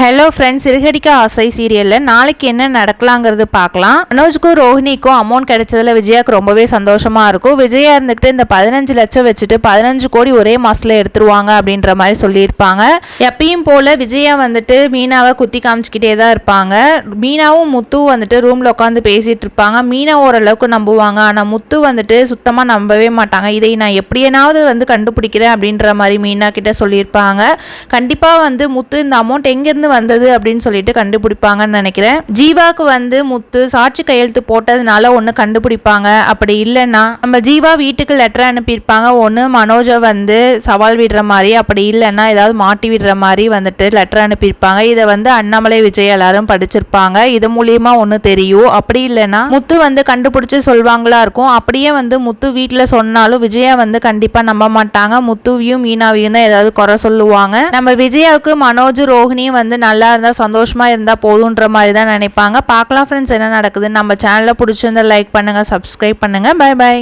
Hello friends சிறுகடிக்க ஆசை சீரியலில் நாளைக்கு என்ன நடக்கலாங்கிறது பார்க்கலாம். மனோஜ்க்கும் ரோஹினிக்கும் அமௌண்ட் கிடைச்சதுல விஜயாக்கு ரொம்பவே சந்தோஷமாக இருக்கும். விஜயா இருந்துக்கிட்டு இந்த பதினஞ்சு லட்சம் வச்சுட்டு பதினஞ்சு கோடி ஒரே மாதத்தில் எடுத்துருவாங்க அப்படின்ற மாதிரி சொல்லியிருப்பாங்க. எப்பயும் போல் விஜயா வந்துட்டு மீனாவை குத்தி காமிச்சிக்கிட்டே தான் இருப்பாங்க. மீனாவும் முத்துவும் வந்துட்டு ரூமில் உட்காந்து பேசிகிட்டு இருப்பாங்க. மீனா ஓரளவுக்கு நம்புவாங்க. ஆனால் முத்து வந்துட்டு சுத்தமாக நம்பவே மாட்டாங்க. இதை நான் எப்படியனாவது வந்து கண்டுபிடிக்கிறேன் அப்படின்ற மாதிரி மீனா கிட்ட சொல்லியிருப்பாங்க. கண்டிப்பாக வந்து முத்து இந்த அமௌண்ட் எங்கேருந்து வந்தது அப்படின்னு சொல்லிட்டு கண்டுபிடிப்பாங்கன்னு நினைக்கிறேன். ஜீவாக்கு வந்து முத்து சாட்சி கையெழுத்து போட்டதுனால ஒன்று கண்டுபிடிப்பாங்க. அப்படி இல்லைன்னா நம்ம ஜீவா வீட்டுக்கு லெட்டர் அனுப்பியிருப்பாங்க. ஒன்று மனோஜை வந்து சவால் விடுற மாதிரி அப்படி இல்லைன்னா ஏதாவது மாட்டி விடுற மாதிரி வந்துட்டு லெட்டர் அனுப்பியிருப்பாங்க. இதை வந்து அண்ணாமலை விஜய் எல்லாரும் படிச்சிருப்பாங்க. இது மூலியமா ஒன்று தெரியும். அப்படி இல்லைன்னா முத்து வந்து கண்டுபிடிச்சு சொல்வாங்களா இருக்கும். அப்படியே வந்து முத்து வீட்டில் சொன்னாலும் விஜயா வந்து கண்டிப்பாக நம்ப மாட்டாங்க. முத்துவையும் மீனாவையும் தான் ஏதாவது குறை சொல்லுவாங்க. நம்ம விஜயாவுக்கு மனோஜ் ரோஹிணியும் வந்து நல்லா இருந்தால் சந்தோஷமாக இருந்தால் போதுன்ற மாதிரி தான் நினைப்பாங்க. பார்க்கலாம் ஃப்ரெண்ட்ஸ் என்ன நடக்குதுன்னு நம்ம சேனலை பிடிச்சிருந்தா லைக் பண்ணுங்கள் சப்ஸ்கிரைப் பண்ணுங்கள் பை பை